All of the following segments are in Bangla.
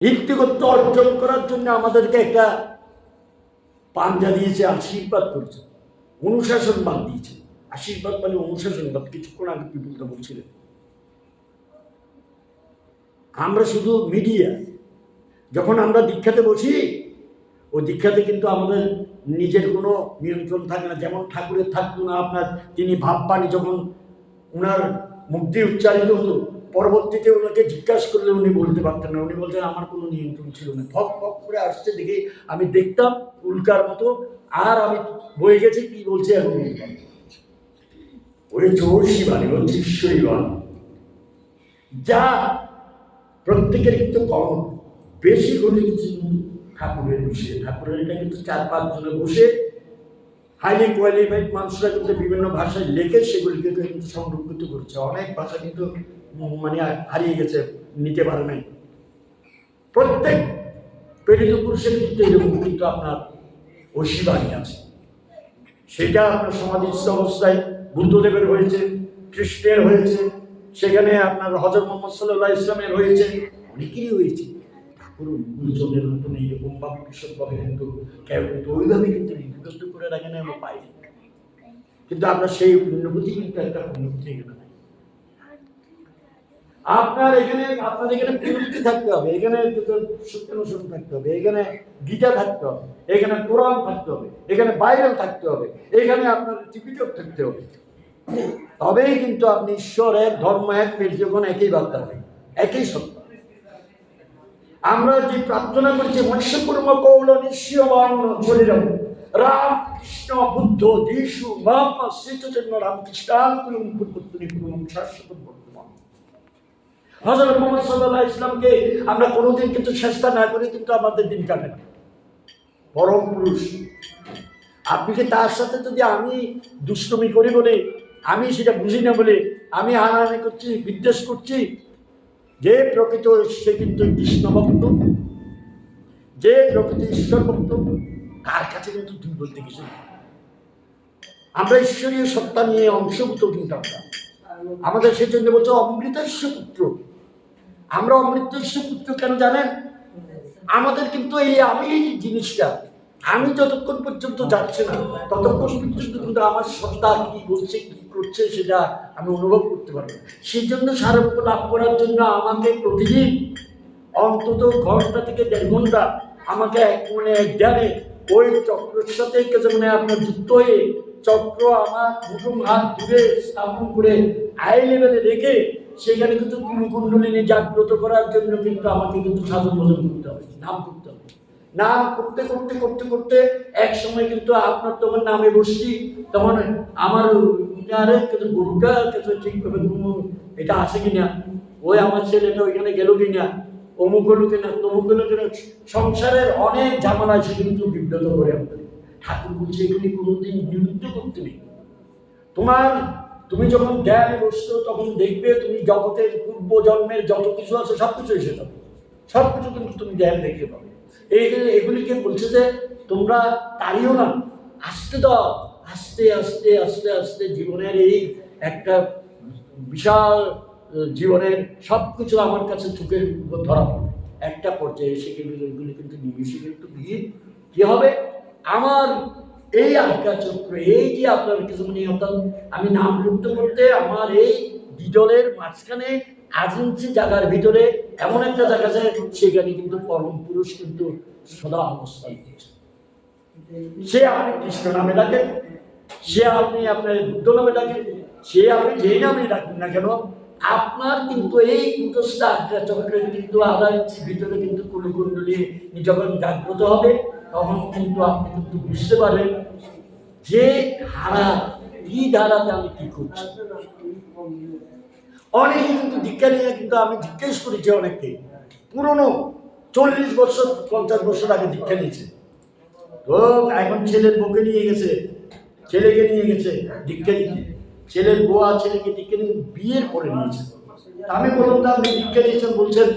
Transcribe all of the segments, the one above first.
ব্যক্তিগত অর্জন করার জন্য আমাদেরকে একটা পাঞ্জা দিয়েছে, আশীর্বাদ করেছে অনুশাসনবাদ দিয়েছে। আশীর্বাদ মানে অনুশাসনবাদ কিছুক্ষণ আগে পিপুলটা বলছিলেন? আমরা শুধু মিডিয়া, যখন আমরা দীক্ষাতে বসি, ওই দীক্ষাতে কিন্তু আমাদের নিজের কোনো নিয়ন্ত্রণ থাকে না। যেমন ঠাকুরের থাকতো না আপনার, তিনি ভাববাণী যখন ওনার মুক্তি উচ্চারিত হতো পরবর্তীতে ওনাকে জিজ্ঞাসা করলে উনি বলতে পারতেন না। উনি বলছেন আমার কোনো নিয়ন্ত্রণ ছিল না। ফক ফক করে আসছে দেখে, আমি দেখতাম উল্কার মতো, আর আমি বয়ে গেছি, কি বলছে এখন ওই চৌষী বাণী হচ্ছে ঈশ্বরী বাণী। যা প্রত্যেকের কিন্তু কম। বেশি করে কিছু ঠাকুরের বিষয়ে ঠাকুরের এটা কিন্তু চার পাঁচ জনে বসে হাইলি কোয়ালিফাইড মানুষরা কিন্তু বিভিন্ন ভাষায় লেখে, সেগুলিকে কিন্তু সংরক্ষিত করছে। অনেক ভাষা কিন্তু মানে হারিয়ে গেছে, নিতে পারে নাই। প্রত্যেক প্রেরিত পুরুষের কিন্তু এরকম কিন্তু আপনার ঐশীবাণী আছে। সেটা আপনার সমাধিস্থ অবস্থায় বুদ্ধদেবের হয়েছে, কৃষ্ণের হয়েছে, সেখানে আপনার হজর মোহাম্মদ সাল্লাহ ইসলামের হয়েছে, অনেকেরই হয়েছে। ঠাকুর গুরুজনের মতন এইরকম ভাবে বিশদভাবে কিন্তু কেউ কিন্তু ওইভাবে কিন্তু লিপিবদ্ধ করে রাখেন আমরা পাই কিন্তু আমরা সেই অনুভূতি কিন্তু একটা অনুভূতি এখানে আপনার এখানে আপনার এখানে প্রযুক্তি থাকতে হবে, এখানে সত্যানুসরণ থাকতে হবে, এখানে গীতা থাকতে হবে, এখানে কোরআন থাকতে হবে, এখানে বাইবেল থাকতে হবে, এখানে আপনার ত্রিপিটক থাকতে হবে। তবেই কিন্তু আপনি ঈশ্বর এক ধর্ম এক যখন একই বার্তা হয় একই সত্য। আমরা যে প্রার্থনা করছি মৎস্যকুর্ম কৌল নিশ্চয়বান শরীরম রাম কৃষ্ণ বুদ্ধ যীশু মোহাম্মদ শ্রীচৈতন্য রামকৃষ্ণান কুলুম শাশ্বত হজরত মোহাম্মদ সাল্লাহ ইসলামকে আমরা কোনোদিন কিন্তু চেষ্টা না করি, কিন্তু আমাদের দিন কাটে। না পরম পুরুষ। আপনি কি তার সাথে যদি আমি দুষ্টমি করি বলে, আমি সেটা বুঝি না বলে, আমি হানাহানি করছি, বিদ্বেষ করছি, যে প্রকৃত সে কিন্তু কৃষ্ণ ভক্ত যে প্রকৃত ঈশ্বর ভক্ত তার কাছে কিন্তু তুই বলতে কিছু আমরা ঈশ্বরীয় সত্তা নিয়ে অংশভূত কিন্তু আমরা। আমাদের সেই জন্য বলছে অমৃতস্য পুত্র। আমরা অমৃতস্য পুত্র কেন জানেন? আমাদের কিন্তু এই আমি জিনিসটা, আমি যতক্ষণ পর্যন্ত যাচ্ছে না, ততক্ষণ পর্যন্ত কিন্তু আমার সত্তা কি বলছে কি করছে সেটা আমি অনুভব করতে পারব সেই জন্য সারোগ্য লাভ করার জন্য আমাকে প্রতিদিন অন্তত ঘণ্টা থেকে দেড় ঘণ্টা আমাকে এক মানে এক ধ্যানে ওই চক্রের সাথে মানে আপনার যুক্ত হয়ে চক্র আমার দুটো হাত দূরে স্থাপন করে আই লেভেলে রেখে সেখানে কিন্তু কুলকুণ্ডলিনী জাগ্রত করার জন্য কিন্তু আমাকে কিন্তু সাধন ভোজন করতে হবে, নাম করতে হবে। নাম করতে করতে করতে করতে এক সময় কিন্তু আপনার তখন নামে বসছি, তখন আমার আরে কিন্তু গরুটা কিন্তু ঠিকভাবে এটা আছে কিনা? ওই আমার ছেলেটা ওইখানে গেল কিনা? অমুক হলো কিনা? তমুক হলো কিনা? সংসারের অনেক ঝামেলা সে কিন্তু বিব্রত করে আমাদের। ঠাকুর বলছে, এগুলি কোনোদিন বিরুদ্ধ করতে নেই। তোমার তুমি যখন জ্ঞানে বসছো, তখন দেখবে তুমি জগতের পূর্ব জন্মের যত কিছু আছে সব কিছু এসে যাবে। সব কিছু কিন্তু তুমি জ্ঞান দেখতে পাবে। এই এগুলিকে বলছে যে, তোমরা তাড়িও না, আসতে দাও। আস্তে আস্তে আস্তে আস্তে জীবনের এই একটা বিশাল জীবনের সব কিছু আমার কাছে চোখের ধরা পড়বে। একটা পর্যায়ে এসে গেলে এগুলি কিন্তু নিমিশে কিন্তু গিয়ে কি হবে? আমার এই আজ্ঞা চক্র, এই যে আপনার কিছু মানে অর্থাৎ আমি নাম করতে করতে আমার এই বিদলের মাঝখানে আজ ইঞ্চি জায়গার ভিতরে এমন একটা জায়গা আছে, সেখানে কিন্তু পরম পুরুষ কিন্তু সদা অবস্থান সে আপনি কৃষ্ণ নামে ডাকেন সে আপনি আপনার বুদ্ধ নামে ডাকেন সে আপনি যেই নামে ডাকেন না কেন, আপনার কিন্তু এই কুটস্থা চক্রের কিন্তু ইঞ্চির ভিতরে কিন্তু কুলকুণ্ডলী যখন জাগ্রত হবে। তখন কিন্তু আপনি কিন্তু বুঝতে পারবেন যে ধারা, কি ধারাতে আমি কি করছি। অনেকে কিন্তু দীক্ষা নিয়ে কিন্তু আমি জিজ্ঞেস করেছি অনেককে, পুরনো চল্লিশ বছর, পঞ্চাশ বছর আগে দীক্ষা নিয়েছে। তো এখন ছেলের বউকে নিয়ে গেছে, ছেলেকে নিয়ে গেছে দীক্ষা দিতে ছেলের আর ছেলেকে দীক্ষা নিয়ে বিয়ের পরে নিয়েছে। আমি বললাম আপনি দীক্ষা নিয়েছেন? বলছেন,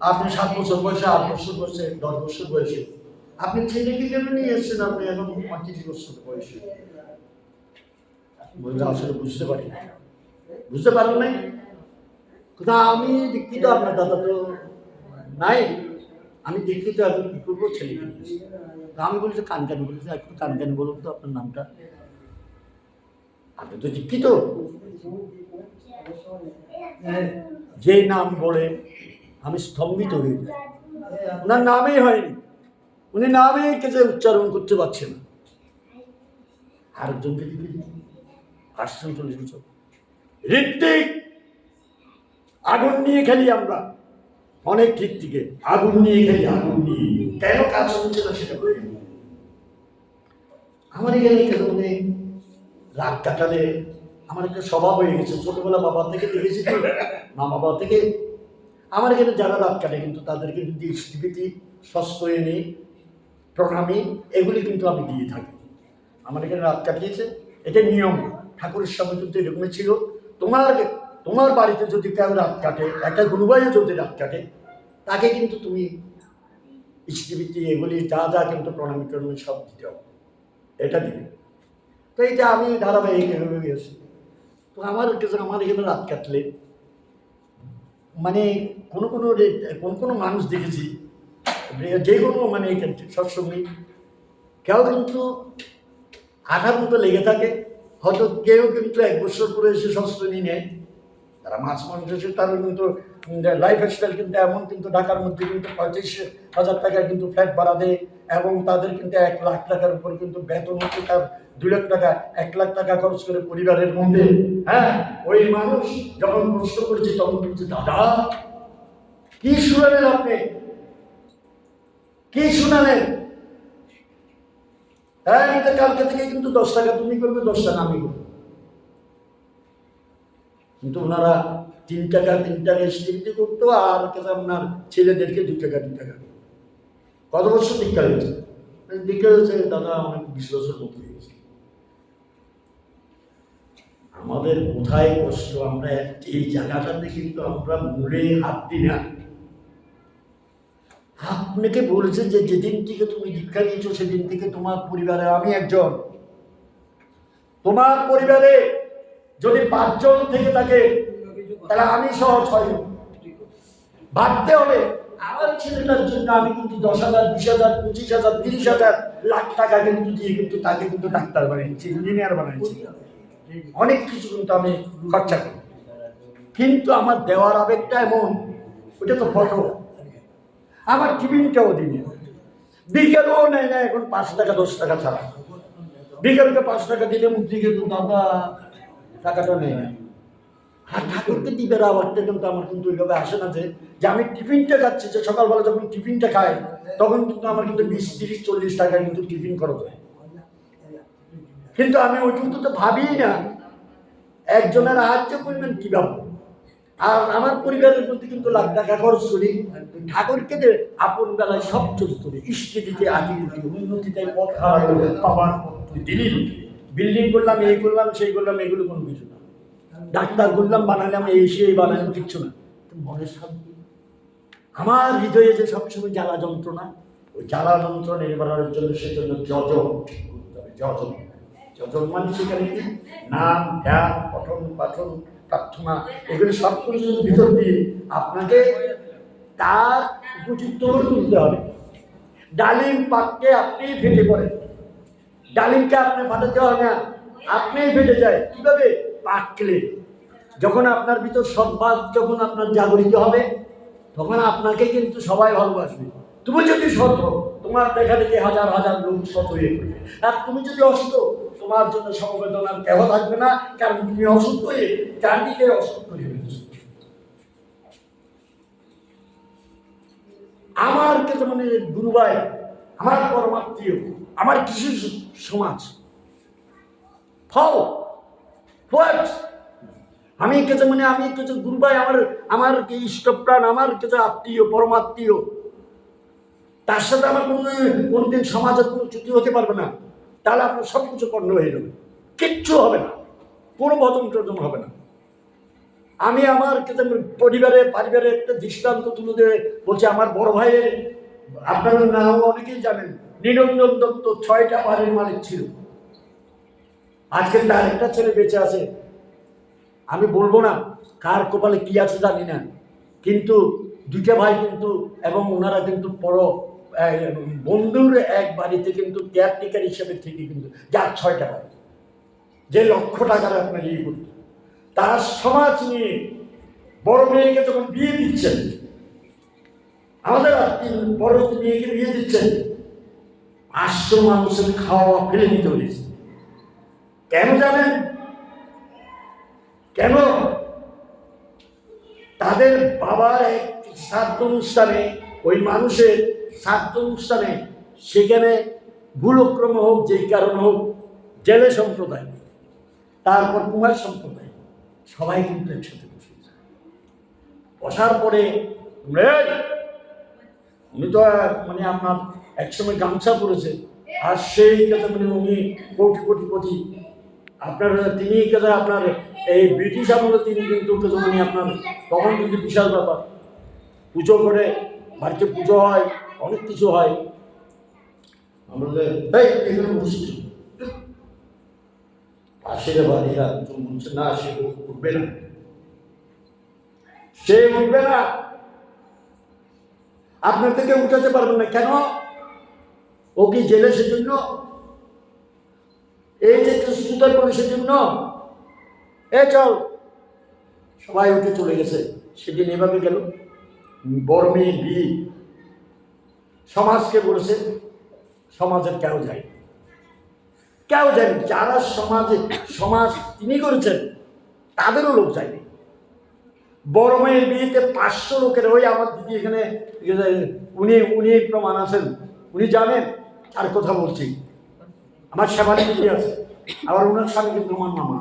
আপনি সাত বছর বয়সে, আট বছর বয়সে, দশ বছর বয়সে। আপনি ছেলেকে কেন নিয়ে এসেছেন? আপনি এখন পঁয়ত্রিশ বছর বয়সে। আসলে বুঝতে পারি। বুঝতে পারেন নাই? কোথা আমি দীক্ষিত আপনার দাদা তো নাই। আমি দেখি তো এখন কী করব, ছেলে আমি বলছি কান কান বলেছি একটু কান কান বলুন তো আপনার নামটা। আপনি তো শিক্ষিত। যে নাম বলে, আমি স্তম্ভিত হয়ে যাই। ওনার নামেই হয়নি। উনি নামেই কেটে উচ্চারণ করতে পারছেন। না আরেকজনকে দিবি আসছেন চল্লিশ বছর। ঋত্বিক, আগুন নিয়ে খেলি আমরা। অনেক ঋত্বিকে আগুন নিয়ে খেলি। আগুন নিয়ে। কেন কাজ হচ্ছে না সেটা বলি আমার এখানে কেন মানে রাগ কাটালে আমার একটা স্বভাব হয়ে গেছে। ছোটবেলা বাবা থেকে দেখেছি তো। মা বাবা থেকে। আমার এখানে যারা রাত কাটে কিন্তু তাদেরকে কিন্তু স্মৃতি সস্তয়নী প্রণামী এগুলি কিন্তু আমি দিয়ে থাকি। আমার এখানে রাত কাটিয়েছে, এটা নিয়ম। ঠাকুরের সময় কিন্তু এরকমই ছিল। তোমার তোমার বাড়িতে যদি কেউ রাত কাটে, একটা গুরুবাইও যদি রাত কাটে, তাকে কিন্তু তুমি স্মৃতি এগুলি যা যা কিন্তু প্রণামী টনামী সব দিতে হবে। এটা দিবে। তো এটা আমি ধারাবাহিক এভাবে গেছি তো আমার কাছে আমার এখানে রাত কাটলে মানে কোনো কোনো কোনো কোনো মানুষ দেখেছি যে কোনো মানে সৎসঙ্গী কেউ কিন্তু আঠার মতো লেগে থাকে। হয়তো কেউ কিন্তু এক বছর পরে এসে সৎসঙ্গী নেয়। তারা মাছ মাংস তার কিন্তু লাইফ স্টাইল কিন্তু এমন কিন্তু ঢাকার মধ্যে কিন্তু পঁয়ত্রিশ হাজার টাকা কিন্তু ফ্ল্যাট ভাড়া দেয় এবং তাদের কিন্তু এক লাখ টাকার উপর কিন্তু বেতন হচ্ছে তার দুই লাখ টাকা, এক লাখ টাকা খরচ করে পরিবারের মধ্যে। হ্যাঁ ওই মানুষ যখন প্রশ্ন করছে তখন বলছে, দাদা, কি শুনালেন আপনি? কি শুনালেন? হ্যাঁ তো কালকে থেকে কিন্তু দশ টাকা তুমি করবে, দশ টাকা আমি করব। কিন্তু ওনারা তিন টাকা তিন টাকা স্বীকৃতি করতো, আর আপনার ছেলেদেরকে দু টাকা দু টাকা। কত বছর দীক্ষা হয়েছে? দীক্ষা হয়েছে, দাদা, অনেক বিশ বছর মতো হয়ে গেছে। আমাদের কোথায় কষ্ট? আমরা এই জায়গাটাতে কিন্তু আমরা মূলে হাত দিই না আপনাকে বলেছে যে যেদিন থেকে তুমি দীক্ষা নিয়েছো, সেদিন থেকে তোমার পরিবারে আমি একজন। তোমার পরিবারে যদি পাঁচজন থেকে থাকে, তাহলে আমি সহ ছয়জন। ভাবতে হবে। আমার ছেলেটার জন্য আমি কিন্তু দশ হাজার, বিশ হাজার, পঁচিশ হাজার, তিরিশ হাজার লাখ টাকা কিন্তু দিয়ে কিন্তু তাকে কিন্তু ডাক্তার বানিয়েছি, ইঞ্জিনিয়ার বানিয়েছি। অনেক কিছু কিন্তু আমি খরচা করি। কিন্তু আমার দেওয়ার আবেগটা এমন ওটা তো ফটো। আমার টিফিনটাও দিনে বিকেলও নেয় না, এখন পাঁচ টাকা, দশ টাকা ছাড়া। বিকেলকে পাঁচ টাকা দিলে মুখ দিকে দাদা টাকাটা নেয় না। আর ঠাকুরকে দিবে আবারটা কিন্তু আমার কিন্তু ওইভাবে আসে না যে আমি টিফিনটা খাচ্ছি, যে সকালবেলা যখন টিফিনটা খাই, তখন কিন্তু আমার কিন্তু বিশ, তিরিশ, চল্লিশ টাকা কিন্তু টিফিন খরচ হয়। কিন্তু আমি ওইটুকু তো ভাবিই না, একজনের সাহায্য করবেন কি ভাববো? আর আমার পরিবারের প্রতি কিন্তু লাখ টাকা খরচ করি ঠাকুরকে যে আপন বেলায় সব চতুর্থ ইষ্টে দিতে আদি রুটি উন্নতিতে পথ দিনই বিল্ডিং করলাম, এই করলাম, সেই করলাম, এগুলো কোনো কিছু না। ডাক্তার করলাম, বানালাম, এই সেই বানালাম, কিচ্ছু না। মনের শান্তি। আমার হৃদয়ে যে সবসময় জ্বালা যন্ত্রণা, ওই জ্বালা যন্ত্রণা নিবারণের জন্য সেজন্য যজন ঠিক করতে হবে যজন যজন মানে সেখানে নাম, ধ্যান পঠন পাঠন প্রার্থনা এগুলো সব কিছু ভিতর দিয়ে আপনাকে তার উপযুক্ত করে তুলতে হবে। ডালিম পাককে আপনি ফেটে পড়েন। ডালিমকে আপনি ফাটাতে হয় না আপনিই ফেটে যায়। কীভাবে? পাকলে যখন আপনার ভিতর সদ্ভাব যখন আপনার জাগরিত হবে তখন আপনাকে কিন্তু সবাই ভালোবাসবে। তুমি যদি হও, তোমার দেখা দেখে হাজার হাজার লোক সৎ হয়ে আর তুমি যদি অসুস্থ তোমার জন্য সমবেদনার কেহ থাকবে না, কারণ তুমি অসুস্থ হয়ে চারদিকে অসুস্থ হয়ে গেছো আমার কাছে মানে গুরুভাই আমার পরমাত্মীয়, আমার কৃষি সমাজ হোয়াট আমি কাছে মানে আমি কাছে গুরুভাই আমার আমার কি ইষ্টপ্রাণ আমার কাছে আত্মীয়, পরমাত্মীয়, তার সাথে আমার কোনো কোনোদিন সমাজের কোনো চ্যুতি হতে পারবে না। তাহলে আপনার সব কিছু পণ্য হয়ে যাবে। কিচ্ছু হবে না। কোনো টদন হবে না। আমি আমার পরিবারে পরিবারে একটা দৃষ্টান্ত তুলে দেবে বলছে আমার বড় ভাইয়ের আপনার নাম অনেকেই জানেন নিরঞ্জন দত্ত ছয়টা বাড়ির মালিক ছিল। আজকে তার একটা ছেলে বেঁচে আছে। আমি বলব না কার কপালে কি আছে জানি না। কিন্তু দুইটা ভাই কিন্তু এবং ওনারা কিন্তু আহ, বন্ধুর এক বাড়িতে কিন্তু কেয়ারটেকার হিসেবে থেকে কিন্তু যার ছয়টা ভাই যে লক্ষ টাকার আপনার ইয়ে করতো। তার সমাজ নিয়ে বড় মেয়েকে যখন বিয়ে দিচ্ছেন, আমাদের বড় মেয়েকে বিয়ে দিচ্ছেন, পাঁচশো মানুষের খাওয়া ফেলে দিতে হয়েছে। কেন জানেন? কেন? তাদের বাবার এক শ্রাদ্ধ অনুষ্ঠানে ওই মানুষের শ্রাদ্ধ অনুষ্ঠানে সেখানে ভুলক্রম হোক, যেই কারণ হোক, জেলে সম্প্রদায়, তারপর কুমার সম্প্রদায়, সবাই কিন্তু একসাথে বসেছে বসার পরে উনি তো মানে আপনার একসময় গামছা পরেছে, আর সেই কথা মানে উনি কোটি কোটি কোটি, আপনার তিনি কথা আপনার, এই ব্রিটিশ আমলে তিনি কিন্তু মানে আপনার, তখন কিন্তু বিশাল ব্যাপার। পুজো করে, বাড়িতে পুজো হয় অনেক কিছু হয়। বসছি পাশের বাড়িরা তো বলছে, না, সে উঠবে না। সে উঠবে না। আপনার থেকে উঠাতে পারবেন না। কেন? ও কি জেলে সেজন্য? এই যে সুতার করে সেজন্য? এ, চল। সবাই উঠে চলে গেছে। সেদিন এভাবে গেল। বড় মেয়ে বিয়ে সমাজকে বলেছে সমাজের কেউ যায় কেউ যায়নি, যারা সমাজে, সমাজ তিনি করেছেন, তাদেরও লোক যায়নি। বড় মেয়ের বিয়েতে পাঁচশো লোকের ওই আমার দিদি এখানে উনি উনি প্রমাণ আছেন। উনি জানেন আর কথা বলছি। আমার সেবানি দিদি আছে। আবার ওনার স্বামী কিন্তু আমার মামা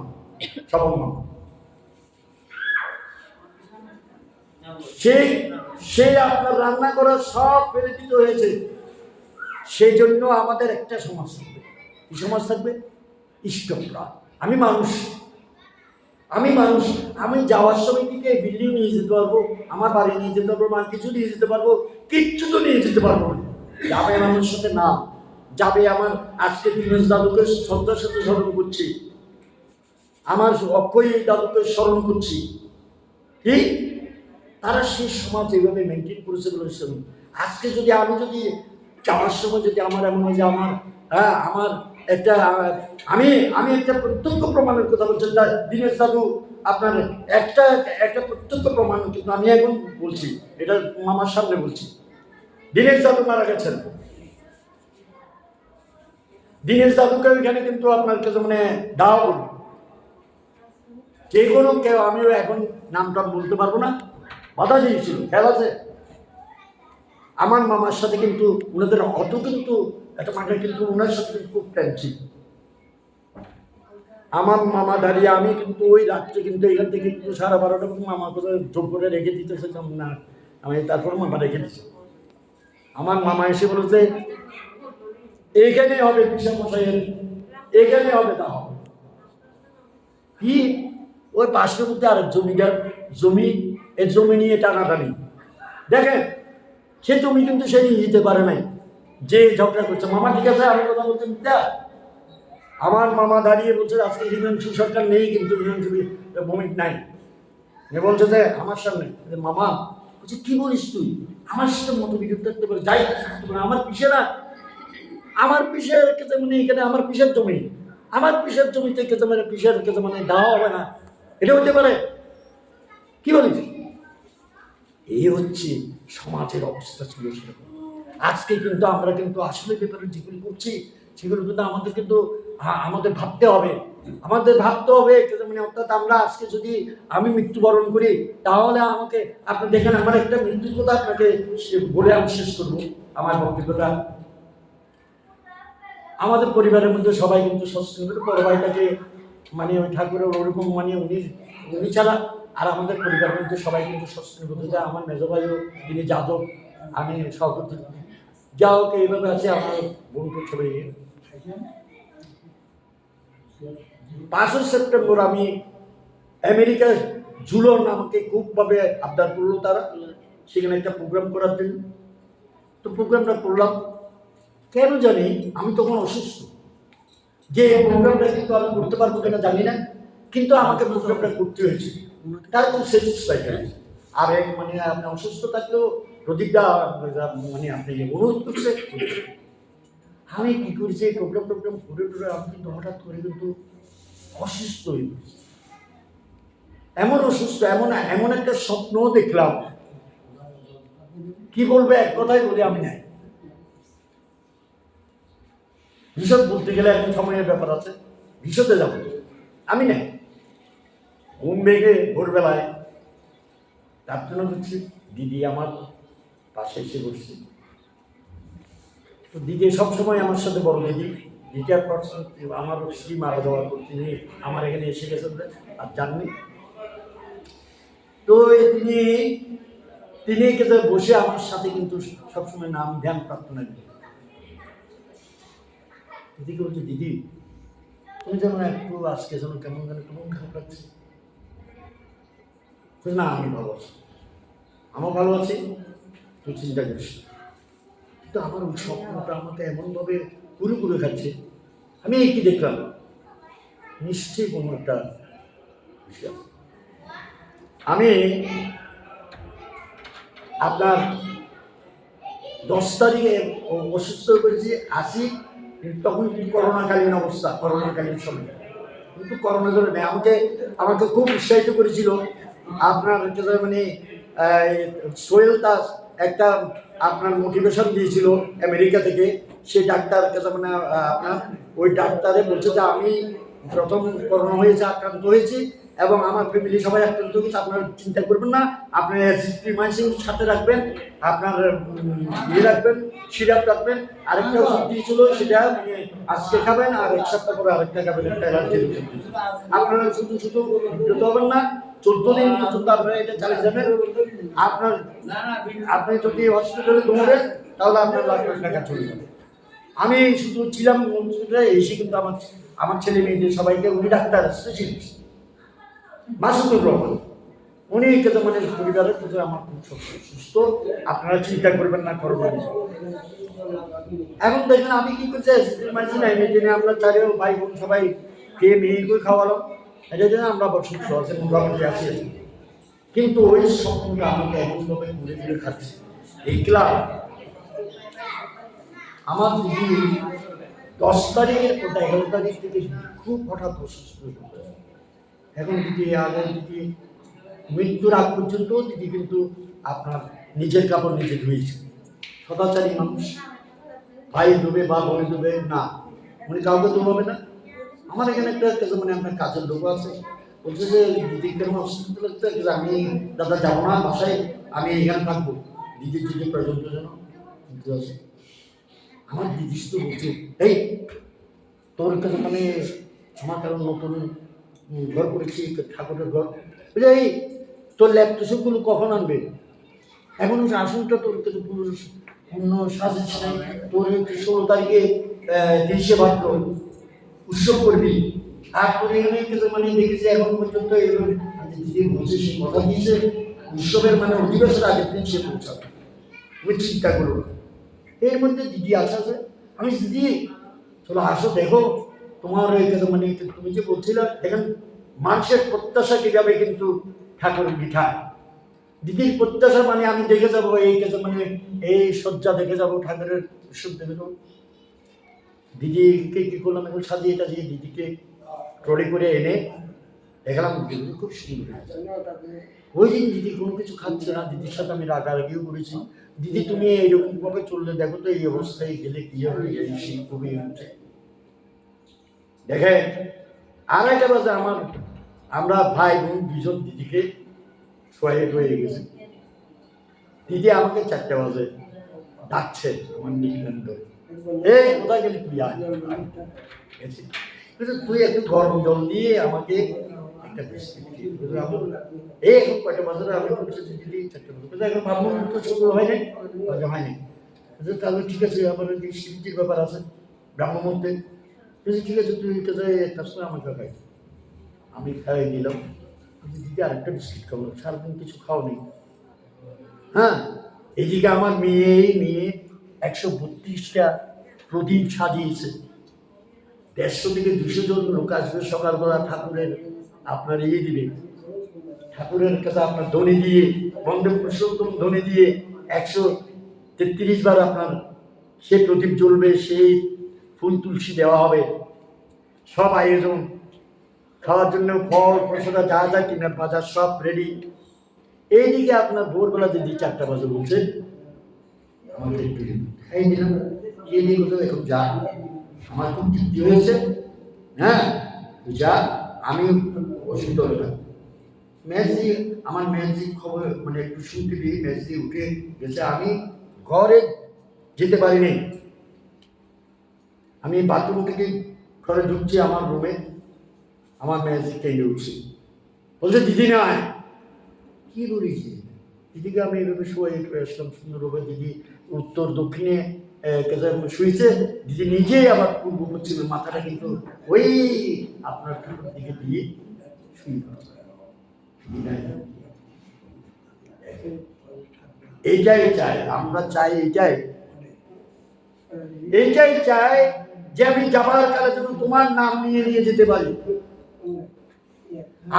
সবার মামা। সেই সেই আপনার রান্না করা সব দিতে হয়েছে। সেই জন্য আমাদের একটা সমাজ থাকবে। কি সমাজ থাকবে? ইষ্টপ্রাণ আমি মানুষ। আমি মানুষ। আমি যাওয়ার সময় থেকে বিল্ডিং নিয়ে যেতে পারব? আমার বাড়ি নিয়ে যেতে পারব? আমার কিছু নিয়ে যেতে পারব? কিচ্ছু তো নিয়ে যেতে পারব না। যাবে আমার সাথে না। যাবে আমার আজকে দিনেশ দাদুকে শ্রদ্ধার সাথে স্মরণ করছি। আমার অক্ষয় দাদুকে স্মরণ করছি। কি? তারা সেই সমাজ এইভাবে মেনটেন করেছে বলে আজকে যদি আমি যদি যাওয়ার সময় যদি আমার এমন হয় যে আমার হ্যাঁ আমার একটা, আমি আমি একটা প্রত্যক্ষ প্রমাণের কথা বলছি দীনেশ দাদু, আপনার একটা একটা প্রত্যক্ষ প্রমাণ কিন্তু আমি এখন বলছি, এটা মামার সামনে বলছি। দীনেশ দাদু মারা গেছেন। দীনেশ দাদুকে ওইখানে কিন্তু আপনার কাছে মানে করবে যে কোনো কেউ, আমিও এখন নামটা বলতে পারব না। বাধা দিয়েছিল খেয়াল আছে? আমার মামার সাথে কিন্তু ওনাদের অত কিন্তু, একটা মাঠে কিন্তু ওনার সাথে কিন্তু খুব প্ল্যান ছিল আমার মামা দাঁড়িয়ে আমি কিন্তু ওই রাত্রে কিন্তু এখান থেকে কিন্তু সাড়ে বারোটা পর্যন্ত মামার কথা জোর করে রেখে দিতেছে না, আমি তারপর মামা রেখে দিচ্ছি আমার মামা এসে বলেছে এইখানে হবে বিশা মশাইয়ের এখানে হবে তা হবে। কি? ওই পাশের মধ্যে আর জমিদার, জমি এই জমি নিয়ে টানাটানি। দেখেন, সে জমি কিন্তু সে নিয়ে যেতে পারে নাই। যে ঝগড়া করছে, মামা ঠিক আছে, আমি কথা বলছি মিথ্যা আমার মামা দাঁড়িয়ে বলছে, আজকে হিমাংশু সরকার নেই, কিন্তু হিমাংশু ভূমিক নাই। এ বলছে যে, আমার সামনে। মামা বলছে, কি বলিস তুই? আমার সাথে মতো বিরুদ্ধে থাকতে পারে, যাই আমার পিসে না। আমার পিসের কেতে মানে এখানে আমার পিসের জমি। আমার পিসের জমিতে কেতে মানে পিসের কেতে মানে দেওয়া হবে না। এটা হতে পারে। কি বলিস? এই হচ্ছে সমাজের অবস্থা ছিল সেরকম। আজকে কিন্তু আমরা কিন্তু আসলে ব্যাপারে যেগুলো করছি, সেগুলো কিন্তু আমাদের কিন্তু আ- আমাদের ভাবতে হবে। আমাদের ভাবতে হবে মানে অর্থাৎ আমরা আজকে যদি আমি মৃত্যুবরণ করি, তাহলে আমাকে, আপনি দেখেন, আমার একটা মৃত্যুর কথা আপনাকে বলে আমি শেষ করব। আমার বক্তব্যটা। আমাদের পরিবারের মধ্যে সবাই কিন্তু সচেতন বড় ভাইটাকে মানে ওই ঠাকুরের ওরকম মানে উনি উনি ছাড়া আর আমাদের পরিবারের মধ্যে সবাই কিন্তু যায় আমার মেজো তিনি যাদব, আমি সভাপতি। যা হোক, এইভাবে আছে আমার বন্ধু ছবি পাঁচই সেপ্টেম্বর আমি আমেরিকা জুলন আমাকে খুবভাবে আবদার করল তারা। সেখানে একটা প্রোগ্রাম করার জন্য। তো প্রোগ্রামটা করলাম। কেন জানি আমি তখন অসুস্থ। যে প্রোগ্রামটা কিন্তু আমি করতে পারব কিনা জানি না। কিন্তু আমাকে প্রোগ্রামটা করতে হয়েছে। তার খুব স্যাটিসফাইড আর এক মানে আপনি অসুস্থ থাকলেও প্রতিজ্ঞা মানে আপনি অনুরোধ করছে, আমি কি করেছি প্রবলেম প্রবলেম ঘুরে টুরে আমি কিন্তু হঠাৎ করে কিন্তু অসুস্থ হয়ে পড়েছি এমন অসুস্থ, এমন এমন একটা স্বপ্ন দেখলাম। কি বলবে, এক কথাই বলি আমি নাই। বিশদ বলতে গেলে এখন সময়ের ব্যাপার আছে। বিশদে যাব। আমি নাই। ঘুম ভেঙে ভোরবেলায় প্রার্থনা করছি, দিদি আমার পাশে এসে বসছে। তো দিদি সবসময় আমার সাথে বড় দিদি। দ্বিতীয় পার্সন, আমার স্ত্রী মারা যাওয়ার পর তিনি আমার এখানে এসে গেছেন আর জাননি তো তিনি তিনি কিন্তু বসে আমার সাথে কিন্তু সবসময় নাম ধ্যান প্রার্থনা দিতেন দিদিকে বলছে, দিদি, তুমি যেন একটু আজকে যেন কেমন যেন কেমন খারাপ লাগছে। না, আমি ভালো আছি। আমার ভালো আছি? তুই চিন্তা করিস কিন্তু আমার ওই স্বপ্নটা আমাকে এমনভাবে পুরো পুরো খাচ্ছে, আমি এই কি দেখলাম? নিশ্চয়ই কোনো একটা আমি আপনার দশ তারিখে অসুস্থ পড়েছি, আসি তখন কিন্তু করোনাকালীন অবস্থা, করোনাকালীন সময়। কিন্তু করোনা ধরে আমাকে আমাকে খুব উৎসাহিত করেছিল। আপনার মানে সোহেল দাস একটা আপনার মোটিভেশন দিয়েছিল আমেরিকা থেকে। সেই ডাক্তার মানে আপনার ওই ডাক্তারে বলছে যে আমি প্রথম করোনা হয়েছে, আক্রান্ত হয়েছি এবং আমার ফ্যামিলি সবাই আক্রান্ত হয়েছে, আপনারা চিন্তা করবেন না আপনার সাথে রাখবেন, আপনার ইয়ে রাখবেন, সিরাপ রাখবেন, আরেকটা ওষুধ দিয়েছিল, সেটা মানে আজকে খাবেন, আর এক সপ্তাহ পরে আরেকটা খাবেন, একটা আপনারা শুধু শুধু বিরত হবেন না চোদ্দ দিন পর্যন্ত আপনারা এটা চালিয়ে যাবেন। আপনার আপনি যদি হসপিটালে দৌড়েন তাহলে আপনার লাখ লাখ টাকা চলে যাবে। আমি শুধু ছিলাম হসপিটালে এসে কিন্তু আমার আমার ছেলে মেয়েদের সবাইকে উনি ডাক্তার স্পেশালিস্ট মাসুদুর রহমান। উনি কিন্তু মানে পরিবারের প্রতি আমার খুব সুস্থ। আপনারা চিন্তা করবেন না করবেন না। এখন দেখেন আমি কি করছি আমরা চারেও ভাই বোন সবাই খেয়ে মেয়ে করে খাওয়ালাম। এটা জন্য আমরা আবার সুস্থ মোটামুটি আছি। কিন্তু ওই স্বপ্নটা আমাকে এমনভাবে ঘুরে ঘুরে খাচ্ছে। দেখলাম আমার দিদি দশ তারিখের পর এগারো তারিখ থেকে খুব হঠাৎ অসুস্থ হয়ে। এখন দিদি আগে দিদি, মৃত্যুর আগ পর্যন্ত দিদি কিন্তু আপনার নিজের কাপড় নিজে ধুয়েছে। সদাচারী মানুষ। ভাই ডুবে বা বোন ডুবে না। উনি কাউকে ডুবাবে না। আমার এখানে একটা মানে আপনার কাজের লোক আছে। বলছে যে, দিদি কেমন অসুস্থ লাগছে আমি দাদা যাব না বাসায়। আমি এখানে থাকব। দিদির যদি প্রয়োজন কিন্তু আছে। আমার দিদি শুধু বলছে, এই, তোর কাছে মানে আমার কারণ নতুন ঘর করেছি ঠাকুরের ঘর। বলছে, এই, তোর ল্যাপটপগুলো কখন আনবে? এখন আসনটা তোর পুরো পূর্ণ সাজিয়েছে নাই তোর ষোলো তারিখে তিরিশে ভাদ্র। উৎসব করবি আর তোর এখানে মানে দেখেছি, এখন পর্যন্ত এগুলো দিদি বলছে সে কথা দিয়েছে। উৎসবের মানে অধিবেশন আগের দিন সে পৌঁছাবে। তুমি চিন্তা করো এর মধ্যে দিদি আছে আমি দিদি চলো আসো, দেখো। তোমার কথা মানে তুমি যে বলছিলে, দেখেন, মানুষের প্রত্যাশা কীভাবে কিন্তু ঠাকুর মিঠায় দিদির প্রত্যাশা মানে আমি দেখে যাব, এই কাছে মানে এই শয্যা দেখে যাব, ঠাকুরের উৎসব দেখে যাব। দিদিকে কি করলাম? এখন সাজিয়ে টাজিয়ে দিদিকে ট্রলি করে এনে দেখলাম দিদি খুব সুন্দর। ওই দিন দিদি কোনো কিছু খাচ্ছে না, দিদির সাথে আমি রাগারাগিও করেছি। দিদি, তুমি এইরকম ভাবে চললে দেখো তো, এই অবস্থায় গেলে কি হবে? এই সেই খুবই হচ্ছে। দেখে আর একটা বাজে আমার, আমরা ভাই বোন দুজন দিদিকে শোয়ে হয়ে গেছি। দিদি আমাকে চারটে বাজে ডাকছে আমার নিকলেন ধরে এই কোথায় গেলি তুই আয়। তুই একটু গরম জল দিয়ে আমাকে একটা এই এখন কয়টা আমি চারটে বলছে, এখন ভাবলাম তাহলে ঠিক আছে আমার স্মৃতির ব্যাপার আছে ব্রাহ্ম মধ্যে বলছে, ঠিক আছে তুই কোথায় একটা সময় আমাকে খাই আমি খাই নিলাম দিদি আরেকটা বিস্কিট খাব। সারাদিন কিছু খাও নেই হ্যাঁ? এদিকে আমার মেয়ে মেয়ে একশো বত্রিশটা প্রদীপ সাজিয়েছে। দেড়শো থেকে দুশো জন লোক আসবে সকালবেলা ঠাকুরের আপনার ইয়ে দিবে। ঠাকুরের কাছে আপনার ধ্বনি দিয়ে, বন্দে পুরুষোত্তম ধ্বনি দিয়ে একশো তেত্রিশ বার আপনার সে প্রদীপ জ্বলবে, সেই ফুল তুলসী দেওয়া হবে। সব আয়োজন, খাওয়ার জন্য ফল প্রসাদা যা যা কিনার বাজার সব রেডি এইদিকে আপনার ভোরবেলা যদি চারটা বাজে বলছে আমাকে একটু খাই কে দিয়ে কোথাও এখন যা আমার খুব তৃপ্তি হয়েছে হ্যাঁ যা আমি অসুবিধা হবে না ম্যাচি আমার ম্যাচি খবর মানে একটু শুনতে দিই ম্যাচি উঠে গেছে আমি ঘরে যেতে পারিনি আমি বাথরুম থেকে ঘরে ঢুকছি আমার রুমে আমার ম্যাজিক টেনে উঠছি বলছে দিদি নয় কি বলিস দিদিকে আমি এভাবে শুয়ে একটু আসলাম সুন্দরভাবে দিদি উত্তর দক্ষিণে শুয়েছে দিদি নিজেই আবার পূর্ব পশ্চিমে মাথাটা কিন্তু ওই আপনার ঠাকুর দিকে দিয়ে শুয়ে। এইটাই চাই, আমরা চাই এইটাই এইটাই চাই যে আমি যাবার কালে যেন তোমার নাম নিয়ে নিয়ে যেতে পারি।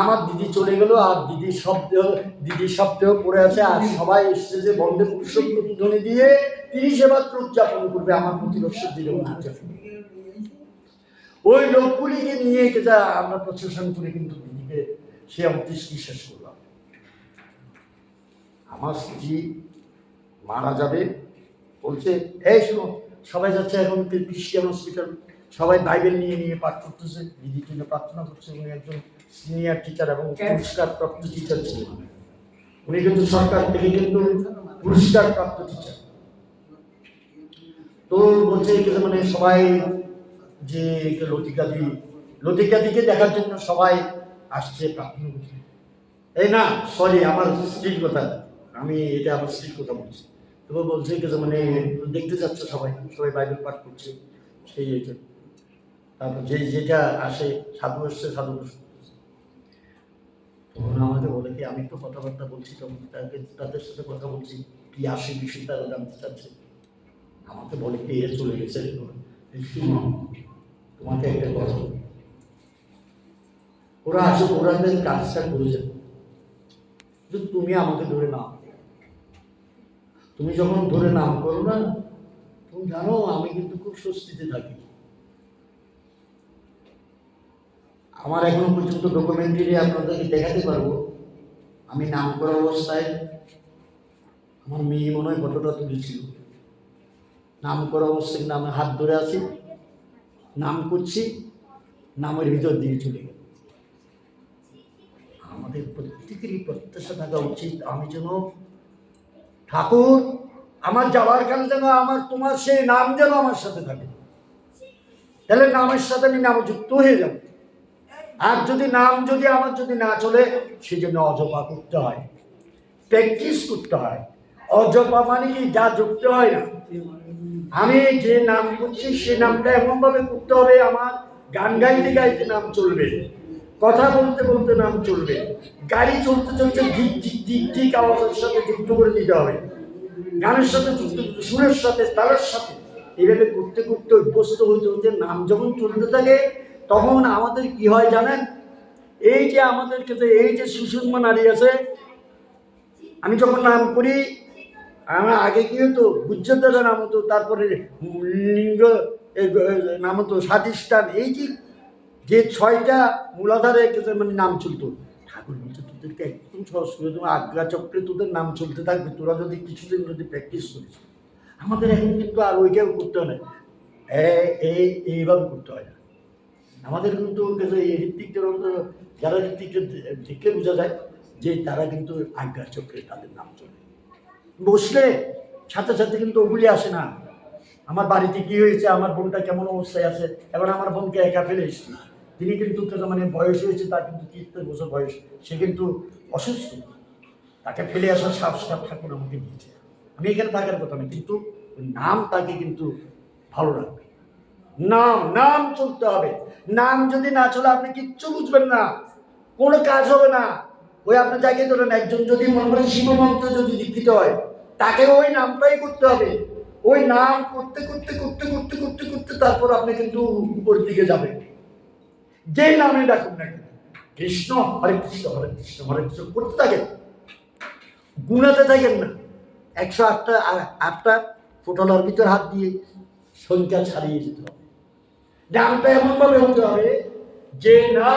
আমার দিদি চলে গেল আর দিদির শব্দ, দিদির শব্দেও পড়ে আছে আর সবাই এসছে যে বন্ধে পুরুষোত্তম ধ্বনি দিয়ে তিরিশ মাত্র উদযাপন করবে আমার প্রতি বছর দিলে ওই লোকগুলিকে নিয়ে যা আমরা প্রশাসন করে কিন্তু দিদিকে সে অন্ত্যেষ্টি শেষ করলাম। আমার স্ত্রী মারা যাবে, বলছে, এই শোনো, সবাই যাচ্ছে এখন ক্রিস্টিয়ান হসপিটাল, সবাই বাইবেল নিয়ে নিয়ে পাঠ করতেছে, দিদির জন্য প্রার্থনা করছে উনি একজন সিনিয়র টিচার এবং পুরস্কার প্রাপ্ত টিচার ছিলেন উনি কিন্তু সরকার থেকে কিন্তু পুরস্কার প্রাপ্ত টিচার তো বলছে মানে সবাই যে লতিকা দি লতিকা দিকে দেখার জন্য সবাই আসছে প্রার্থনা করছে। এই না সরি আমার স্ত্রীর কথা। আমি এটা আমার স্ত্রীর কথা বলছি। তবে বলছে কি যে মানে দেখতে যাচ্ছে সবাই সবাই বাইবেল পাঠ করছে সেই এটা। তারপর যে যেটা আসে সাধু আসছে সাধু বসে তখন আমাকে বলে কি আমি তো কথাবার্তা বলছি, তখন তাকে, তাদের সাথে কথা বলছি, কি আসে বিষয় তারা জানতে চাচ্ছে। আমাকে বলে কি এ চলে গেছে। তোমাকে একটা কথা ওরা আসে ওরা কাজটা করে যাবে কিন্তু তুমি আমাকে ধরে নাও। তুমি যখন ধরে নাম করো না। তুমি জানো, আমি কিন্তু খুব স্বস্তিতে থাকি। আমার এখনও পর্যন্ত ডকুমেন্টারি আপনাদেরকে দেখাতে পারব। আমি নাম করা অবস্থায় আমার মেয়ে মনে হয় ফটোটা তুলেছিল। নাম করা অবস্থায় নামে হাত ধরে আছি, নাম করছি, নামের ভিতর দিয়ে চলে আমাদের প্রত্যেকেরই প্রত্যাশা থাকা উচিত, আমি যেন ঠাকুর, আমার যাওয়ার কালে যেন আমার তোমার সেই নাম যেন আমার সাথে থাকে। তাহলে নামের সাথে আমি নামযুক্ত হয়ে যাব। আর যদি নাম যদি আমার যদি না চলে, সেজন্য অজপা করতে হয়। প্র্যাকটিস করতে হয়। অজপা মানে কি? যা যুক্ত হয় না। আমি যে নাম করছি, সে নামটা এমনভাবে করতে হবে, আমার গান গাইতে গাইতে নাম চলবে। কথা বলতে বলতে নাম চলবে। গাড়ি চলতে চলতে দিক দিক দিক দিক আওয়াজের সাথে যুক্ত করে দিতে হবে। গানের সাথে যুক্ত, সুরের সাথে, তালের সাথে। এইভাবে করতে করতে অভ্যস্ত হতে হতে নাম যখন চলতে থাকে তখন আমাদের কি হয় জানেন? এই যে আমাদের কাছে এই যে সুষুম্মা নারী আছে, আমি যখন নাম করি, আমার আগে কি হতো? গুজ্জরদাদা নাম হতো, তারপরে লিঙ্গ নাম হতো স্বাধিষ্ঠান এই যে যে ছয়টা মূলাধারে মানে নাম চলতো। ঠাকুর বলছে, তোদেরকে একদম সহজ করে তোমার আজ্ঞা চক্রে তোদের নাম চলতে থাকবে। তোরা যদি কিছুদিন যদি প্র্যাকটিস করিস, আমাদের এখন কিন্তু আর ওইটাও করতে হয় না। এইভাবে করতে হয় না। আমাদের কিন্তু ঋত্বিকদের অন্তত যারা ঋত্বিকদের দেখলে বোঝা যায় যে তারা কিন্তু আজ্ঞা চক্রে তাদের নাম চলে। বসলে সাথে সাথে কিন্তু ওগুলি আসে না। আমার বাড়িতে কি হয়েছে? আমার বোনটা কেমন অবস্থায় আছে? এখন আমার বোনকে একা ফেলে এসেছি তিনি কিন্তু মানে বয়স হয়েছে, তার কিন্তু তিরিশ বছর বয়স। সে কিন্তু অসুস্থ। তাকে ফেলে আসার সাহসটা ঠাকুর আমাকে দিয়েছে। আমি এখানে থাকার কথা না, কিন্তু নাম তাকে কিন্তু ভালো রাখবে নাম নাম চলতে হবে। নাম যদি না চলে, আপনি কিচ্ছু বুঝবেন না। কোনো কাজ হবে না। ওই আপনি জায়গায় ধরেন, একজন যদি মনে করেন শিবমন্ত্র যদি দীক্ষিত হয়, তাকে ওই নামটাই করতে হবে। ওই নাম করতে করতে করতে করতে করতে করতে তারপর আপনি কিন্তু উপর দিকে যাবেন। যে নামে ডাকুন না কৃষ্ণ, হরে কৃষ্ণ হরে কৃষ্ণ হরে কৃষ্ণ, করতে থাকেন। গুণাতে থাকেন না। একশো আটটা আটটা ফোটলার ভিতর হাত দিয়ে সংখ্যা ছাড়িয়ে যেতে হবে। ডানটা এমনভাবে হতে হবে যে না